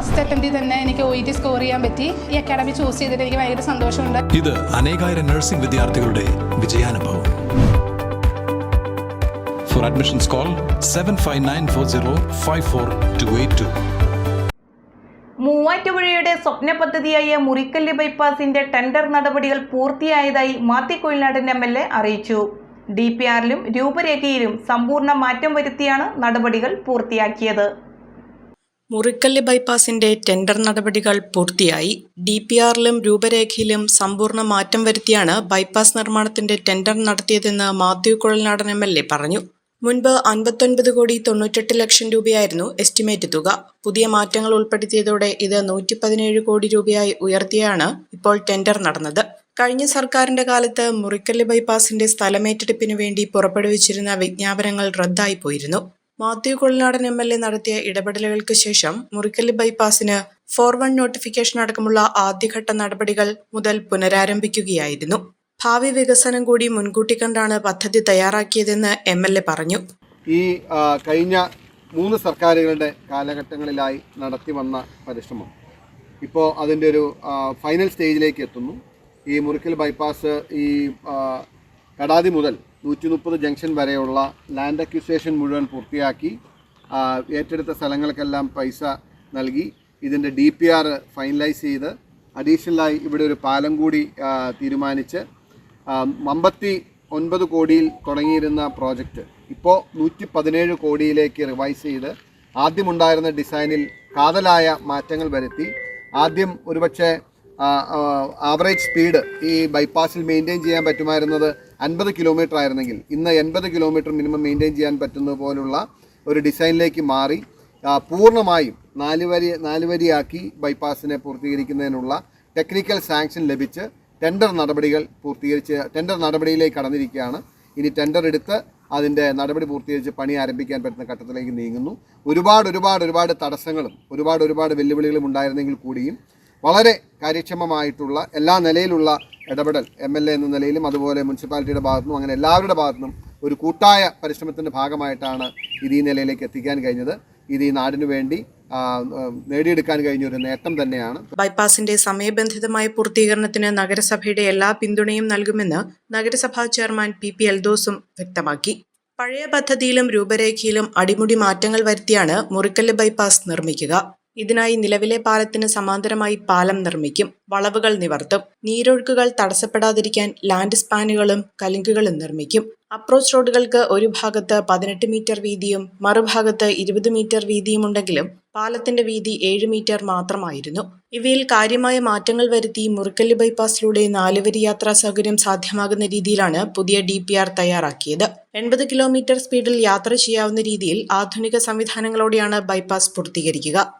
First അറ്റംപ്റ്റിൽ തന്നെ എനിക്ക് O E T score ചെയ്യാൻ പറ്റി. ഈ അക്കാഡമി ചൂസ് ചെയ്തിട്ട് എനിക്ക് ഭയങ്കര സന്തോഷമുണ്ട്. ഇത് അനേകായിരം നഴ്സിംഗ് വിദ്യാർത്ഥികളുടെ വിജയാനുഭവം. For admissions call seven five nine four zero five four two eight two മൂവാറ്റുപുഴയുടെ സ്വപ്ന പദ്ധതിയായ മുറിക്കല്ല് ബൈപ്പാസിന്റെ ടെൻഡർ നടപടികൾ പൂർത്തിയായതായി Mathew Kuzhalnadan M L A അറിയിച്ചു. ഡി പി ആറിലും രൂപരേഖയിലും സമ്പൂർണ മാറ്റം വരുത്തിയാണ് നടപടികൾ പൂർത്തിയാക്കിയത്. മുറിക്കല്ല് ബൈപ്പാസിന്റെ ടെൻഡർ നടപടികൾ പൂർത്തിയായി. ഡി പി ആറിലും രൂപരേഖയിലും സമ്പൂർണ മാറ്റം വരുത്തിയാണ് ബൈപ്പാസ് നിർമ്മാണത്തിന്റെ ടെൻഡർ നടത്തിയതെന്ന് Mathew Kuzhalnadan M L A പറഞ്ഞു. മുൻപ് അൻപത്തൊൻപത് കോടി തൊണ്ണൂറ്റെട്ട് ലക്ഷം രൂപയായിരുന്നു എസ്റ്റിമേറ്റ് തുക. പുതിയ മാറ്റങ്ങൾ ഉൾപ്പെടുത്തിയതോടെ ഇത് നൂറ്റി പതിനേഴ് കോടി രൂപയായി ഉയർത്തിയാണ് ഇപ്പോൾ ടെൻഡർ നടന്നത്. കഴിഞ്ഞ സർക്കാരിന്റെ കാലത്ത് മുറിക്കല്ല് ബൈപ്പാസിന്റെ സ്ഥലമേറ്റെടുപ്പിനു വേണ്ടി പുറപ്പെടുവിച്ചിരുന്ന വിജ്ഞാപനങ്ങൾ റദ്ദായി പോയിരുന്നു. Mathew Kollanadan M L A നടത്തിയ ഇടപെടലുകൾക്ക് ശേഷം മുറിക്കല്ല് ബൈപ്പാസിന് ഫോർ വൺ നോട്ടിഫിക്കേഷൻ അടക്കമുള്ള ആദ്യഘട്ട നടപടികൾ മുതൽ പുനരാരംഭിക്കുകയായിരുന്നു. ഭാവി വികസനം കൂടി മുൻകൂട്ടി കണ്ടാണ് പദ്ധതി തയ്യാറാക്കിയതെന്ന് എം എൽ എ പറഞ്ഞു. ഈ കഴിഞ്ഞ മൂന്ന് സർക്കാരുകളുടെ കാലഘട്ടങ്ങളിലായി നടത്തി വന്ന പരിശ്രമം. ഇപ്പോൾ അതിന്റെ ഒരു ഫൈനൽ സ്റ്റേജിലേക്ക് എത്തുന്നു. ഈ മുറിക്കൽ ബൈപ്പാസ് ഈ കടാതി മുതൽ നൂറ്റി മുപ്പത് ജംഗ്ഷൻ വരെയുള്ള ലാൻഡ് അക്യുസേഷൻ മുഴുവൻ പൂർത്തിയാക്കി ഏറ്റെടുത്ത സ്ഥലങ്ങൾക്കെല്ലാം പൈസ നൽകി ഇതിന്റെ ഡി പി ആർ ഫൈനലൈസ് ചെയ്ത് അഡീഷണലായി ഇവിടെ ഒരു പാലം കൂടി തീരുമാനിച്ച് അമ്പത്തി ഒൻപത് കോടിയിൽ തുടങ്ങിയിരുന്ന പ്രോജക്റ്റ്. ഇപ്പോൾ നൂറ്റി പതിനേഴ് കോടിയിലേക്ക് റിവൈസ് ചെയ്ത് ആദ്യമുണ്ടായിരുന്ന ഡിസൈനിൽ കാതലായ മാറ്റങ്ങൾ വരുത്തി ആദ്യം ഒരുപക്ഷെ ആവറേജ് സ്പീഡ് ഈ ബൈപ്പാസിൽ മെയിന്റെയിൻ ചെയ്യാൻ പറ്റുമായിരുന്നത് അൻപത് കിലോമീറ്റർ ആയിരുന്നെങ്കിൽ ഇന്ന് എൺപത് കിലോമീറ്റർ മിനിമം മെയിന്റെയിൻ ചെയ്യാൻ പറ്റുന്ന പോലുള്ള ഒരു ഡിസൈനിലേക്ക് മാറി പൂർണമായും നാല് വരി നാല് വരിയാക്കി ബൈപ്പാസിനെ പൂർത്തീകരിക്കുന്നതിനുള്ള ടെക്നിക്കൽ സാങ്ഷൻ ലഭിച്ച് ടെൻഡർ നടപടികൾ പൂർത്തീകരിച്ച് ടെൻഡർ നടപടിയിലേക്ക് കടന്നിരിക്കുകയാണ്. ഇനി ടെൻഡർ എടുത്ത് അതിന്റെ നടപടി പൂർത്തീകരിച്ച് പണി ആരംഭിക്കാൻ പറ്റുന്ന ഘട്ടത്തിലേക്ക് നീങ്ങുന്നു. ഒരുപാട് ഒരുപാട് ഒരുപാട് തടസ്സങ്ങളും ഒരുപാട് ഒരുപാട് വെല്ലുവിളികളും ഉണ്ടായിരുന്നെങ്കിൽ കൂടിയും വളരെ കാര്യക്ഷമമായിട്ടുള്ള എല്ലാ നിലയിലുള്ള ഇടപെടൽ എം എൽ എ എന്ന നിലയിലും അതുപോലെ മുനിസിപ്പാലിറ്റിയുടെ ഭാഗത്തുനിന്നും അങ്ങനെ എല്ലാവരുടെ ഭാഗത്തുനിന്നും ഒരു കൂട്ടായ പരിശ്രമത്തിന്റെ ഭാഗമായിട്ടാണ് ഇത് ഈ നിലയിലേക്ക് എത്തിക്കാൻ കഴിഞ്ഞത്. ഇത് ഈ നാടിനു വേണ്ടി നേടിയെടുക്കാൻ കഴിഞ്ഞ ഒരു നേട്ടം തന്നെയാണ്. ബൈപ്പാസിന്റെ സമയബന്ധിതമായ പൂർത്തീകരണത്തിന് നഗരസഭയുടെ എല്ലാ പിന്തുണയും നൽകുമെന്ന് നഗരസഭാ ചെയർമാൻ പി പി എൽദോസും വ്യക്തമാക്കി. പഴയ പദ്ധതിയിലും രൂപരേഖയിലും അടിമുടി മാറ്റങ്ങൾ വരുത്തിയാണ് മുറിക്കല്ല് ബൈപ്പാസ് നിർമ്മിക്കുക. ഇതിനായി നിലവിലെ പാലത്തിന് സമാന്തരമായി പാലം നിർമ്മിക്കും വളവുകൾ നിവർത്തും നീരൊഴുക്കുകൾ തടസ്സപ്പെടാതിരിക്കാൻ ലാൻഡ് സ്പാനുകളും കലിങ്കുകളും നിർമ്മിക്കും. അപ്രോച്ച് റോഡുകൾക്ക് ഒരു ഭാഗത്ത് പതിനെട്ട് മീറ്റർ വീതിയും മറുഭാഗത്ത് ഇരുപത് മീറ്റർ വീതിയും ഉണ്ടെങ്കിലും പാലത്തിന്റെ വീതി ഏഴ് മീറ്റർ മാത്രമായിരുന്നു. ഇവയിൽ കാര്യമായ മാറ്റങ്ങൾ വരുത്തി മുറിക്കല്ല് ബൈപ്പാസിലൂടെ നാലുവരി യാത്രാ സൗകര്യം സാധ്യമാകുന്ന രീതിയിലാണ് പുതിയ ഡി പി ആർ തയ്യാറാക്കിയത്. എൺപത് കിലോമീറ്റർ സ്പീഡിൽ യാത്ര ചെയ്യാവുന്ന രീതിയിൽ ആധുനിക സംവിധാനങ്ങളോടെയാണ് ബൈപ്പാസ് പൂർത്തീകരിക്കുക.